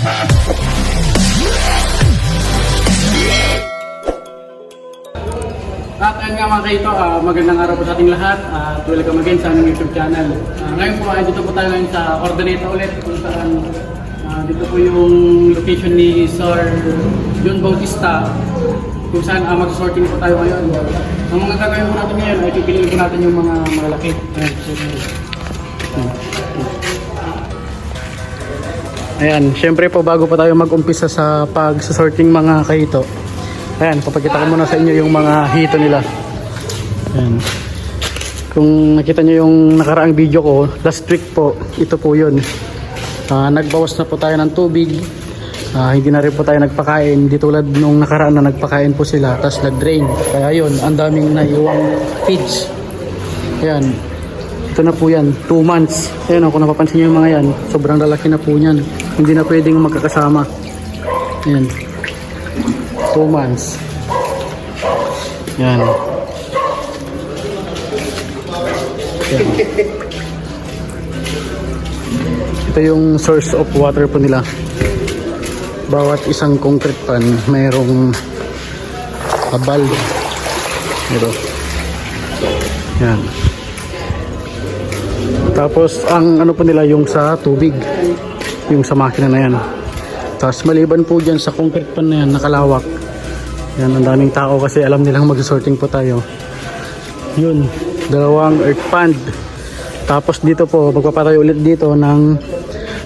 At ayun nga mga kaito, ah, magandang araw po sa ating lahat at welcome again sa aming YouTube channel. Ah, ngayon po ay dito po tayo ngayon sa Ordaneta ulit kung saan ah, dito po yung location ni Sir John Bautista kung saan uh, mag-sorting po tayo ngayon. Ang mga gagawin po natin ngayon ay pipiliin po natin yung mga malalaki. Ayan, so, Ayan, syempre po bago pa tayo mag-umpisa sa pag-sorting mga kahito. Ayan, papakita ko muna sa inyo yung mga hito nila. Ayan. Kung nakita nyo yung nakaraang video ko, last week po, ito po yun. Ah, nagbawas na po tayo ng tubig. Ah, hindi na rin po tayo nagpakain. Di tulad nung nakaraan na nagpakain po sila, tapos nag-drain. Kaya yun, ang daming naiwang feeds. Ayan, ito na po yan, 2 months. Ayan o, kung napapansin nyo yung mga yan, sobrang lalaki na po yan. Hindi na pwedeng magkakasama. Ayan. 2 months. Yan. Yan. Ito yung source of water po nila. Bawat isang concrete pan, mayroong abal. Ito. Yan. Tapos ang ano po nila yung sa tubig. Yung sa makina na yan. Tapos maliban po dyan sa concrete pan na yan, nakalawak. Yan, ang daming tao kasi alam nilang mag-sorting po tayo. Yun, dalawang earth pond. Tapos dito po, magpapatayo ulit dito ng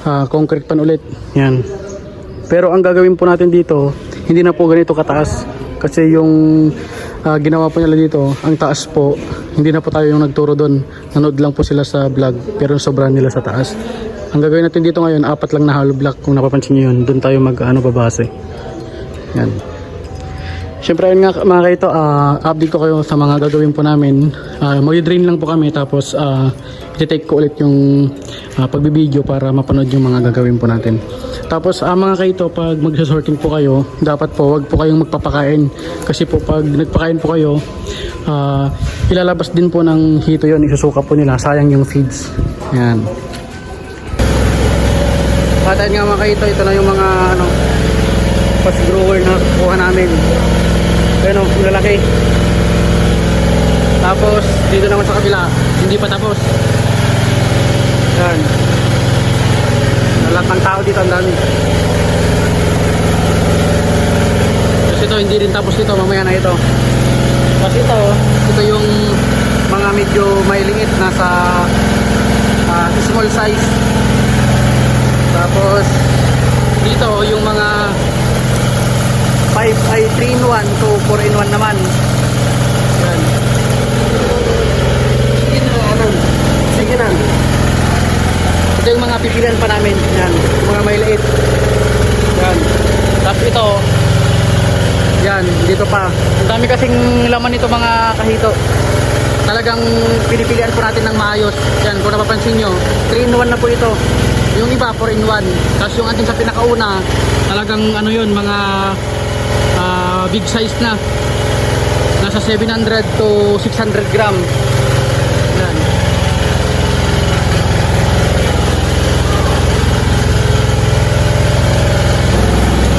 ah, concrete pan ulit. Yan. Pero ang gagawin po natin dito, hindi na po ganito kataas. Kasi yung ah, ginawa po nila dito, ang taas po, hindi na po tayo yung nagturo doon. Nanood lang po sila sa vlog, pero sobrang nila sa taas. Ang gagawin natin dito ngayon, apat lang na hollow block kung napapansin nyo yun. Doon tayo mag ano, babase. Yan. Siyempre ayun nga mga kaito, ah, update ko kayo sa mga gagawin po namin. Uh, Mag-drain lang po kami tapos uh, iti-take ko ulit yung uh, pagbibideo para mapanood yung mga gagawin po natin. Tapos ah, mga kaito, pag magsasorting po kayo, dapat po wag po kayong magpapakain. Kasi po pag nagpakain po kayo, ah, ilalabas din po ng hito yon isusuka po nila. Sayang yung feeds. Yan. At nga mga kaito, ito na yung mga ano, fast grower na kuha namin. Ayun o, ang lalaki. Tapos, dito naman sa kabila, hindi pa tapos. Yan. Lahat ng tao dito, ang dami. Tapos ito, hindi rin tapos dito, mamaya na ito. Tapos ito, ito yung mga medyo may liit, nasa ah, small size. Tapos, dito yung mga 5 ay 3 in 1 to 4 in 1 naman. Yan. Sige na, ano? Sige na. Ito yung mga pipilian pa namin. Yan. Mga may liit. Yan. Tapos ito. Yan. Dito pa. Ang dami kasing laman nito mga kahito. Talagang pinipilian po natin ng maayos. Yan. Kung napapansin nyo. 3 in 1 na po ito. Yung iba 4 in 1. Tapos yung ating sa pinakauna. Talagang ano yun. Mga ah, big size na. Nasa 700 to 600 gram. Yan.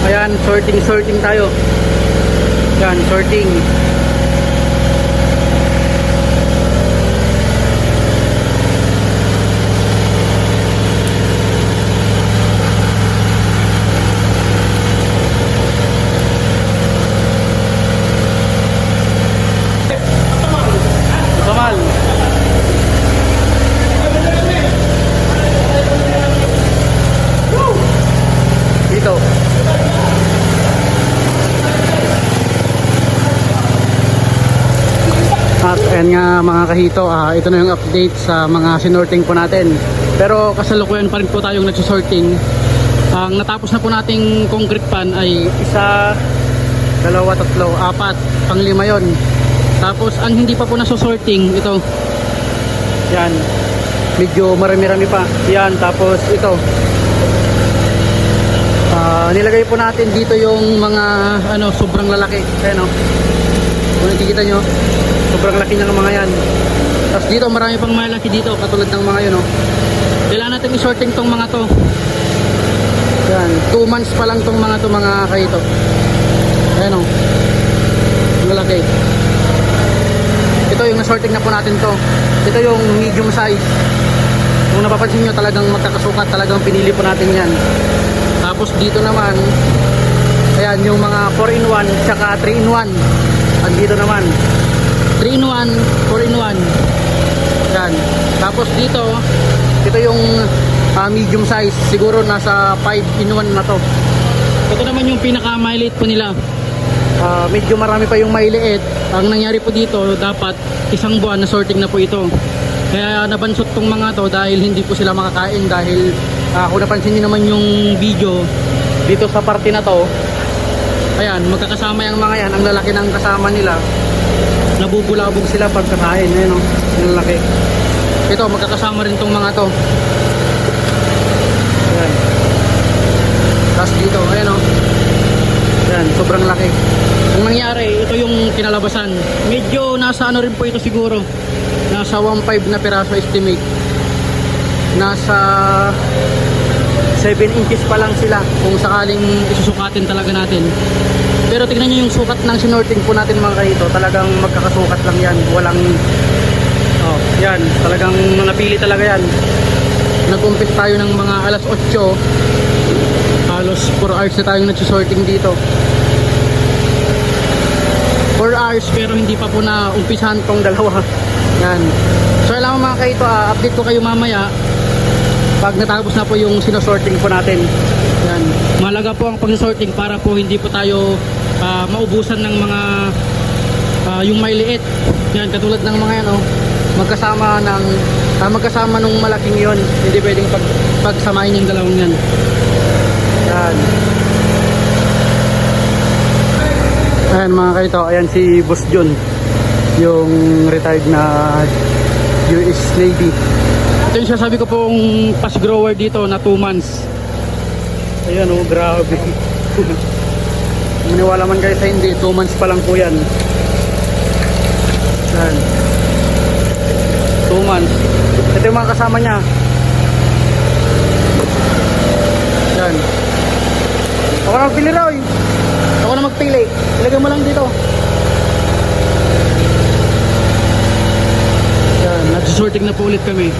Ayan, sorting, sorting tayo. Yan, sorting. Kamal. Dito. At ayan nga mga kahito, ah, ito na yung update sa mga sinorting po natin. Pero kasalukuyan pa rin po tayong nagsisorting. Ang natapos na po nating concrete pan ay isa, dalawa, tatlo, apat, panglima yon. Tapos ang hindi pa po nasusorting, ito. Yan. Medyo marami-rami pa. Yan, tapos ito. Ah, nilagay po natin dito yung mga ano, sobrang lalaki. Ayan o. Kung nakikita nyo, sobrang laki ng mga yan. Tapos dito, marami pang malaki dito, katulad ng mga yun o. Kailangan natin i-sorting tong mga to. Yan, 2 months pa lang tong mga to mga kaito. Ayan o. Malaki. Ito yung nasorting na po natin to. Ito yung medium size. Kung napapansin nyo talagang magkakasukat, talagang pinili po natin yan. Tapos dito naman, ayan yung mga 4 in 1 tsaka 3 in 1. At dito naman, 3 in 1, 4 in 1. Yan. Tapos dito, ito yung ah, medium size. Siguro nasa 5 in 1 na to. Ito naman yung pinaka-maliit po nila. Ah, medyo marami pa yung mailiit. Ang nangyari po dito, dapat isang buwan na sorting na po ito. Kaya nabansot tong mga to dahil hindi po sila makakain dahil ah, kung napansin niyo naman yung video dito sa parte na to, ayan, magkakasama yung mga yan, ang lalaki ng kasama nila, nabubulabog sila pag kakain, ayan o, yung lalaki. Ito, magkakasama rin tong mga to. Ayan. Tapos dito, ayan o. Yan, sobrang laki. Ang nangyari, ito yung kinalabasan. Medyo nasa ano rin po ito siguro. Nasa 1.5 na piraso estimate. Nasa 7 inches pa lang sila kung sakaling isusukatin talaga natin. Pero tingnan nyo yung sukat ng sinorting po natin mga kaito. Talagang magkakasukat lang yan. Walang, oh, yan. Talagang nanapili talaga yan. Nag-umpis tayo ng mga alas 8 halos 4 hours na tayong nagsusorting dito. 4 hours pero hindi pa po na umpisahan tong dalawa. Yan. So alam mo mga kaito ah, update ko kayo mamaya. Pag natapos na po yung sinosorting po natin. Yan. Malaga po ang pagsasorting para po hindi po tayo ah, maubusan ng mga ah, yung may liit. Yan katulad ng mga yan oh magkasama ng ah, magkasama nung malaking yon hindi pwedeng pag, pagsamahin yung dalawang yan yan. Ayan mga kaito, ayan si Boss John. Yung retired na US Navy. Ito yung sasabi ko pong pass grower dito na 2 months. Ayan oh, grabe. Maniwala man kayo sa hindi, 2 months pa lang po yan. Yan. 2 months. Ito yung mga kasama niya. Yan. Ako na magpili raw eh. Ako na magpili. Ilagay mo lang dito. Yan, nagsusorting na po ulit kami.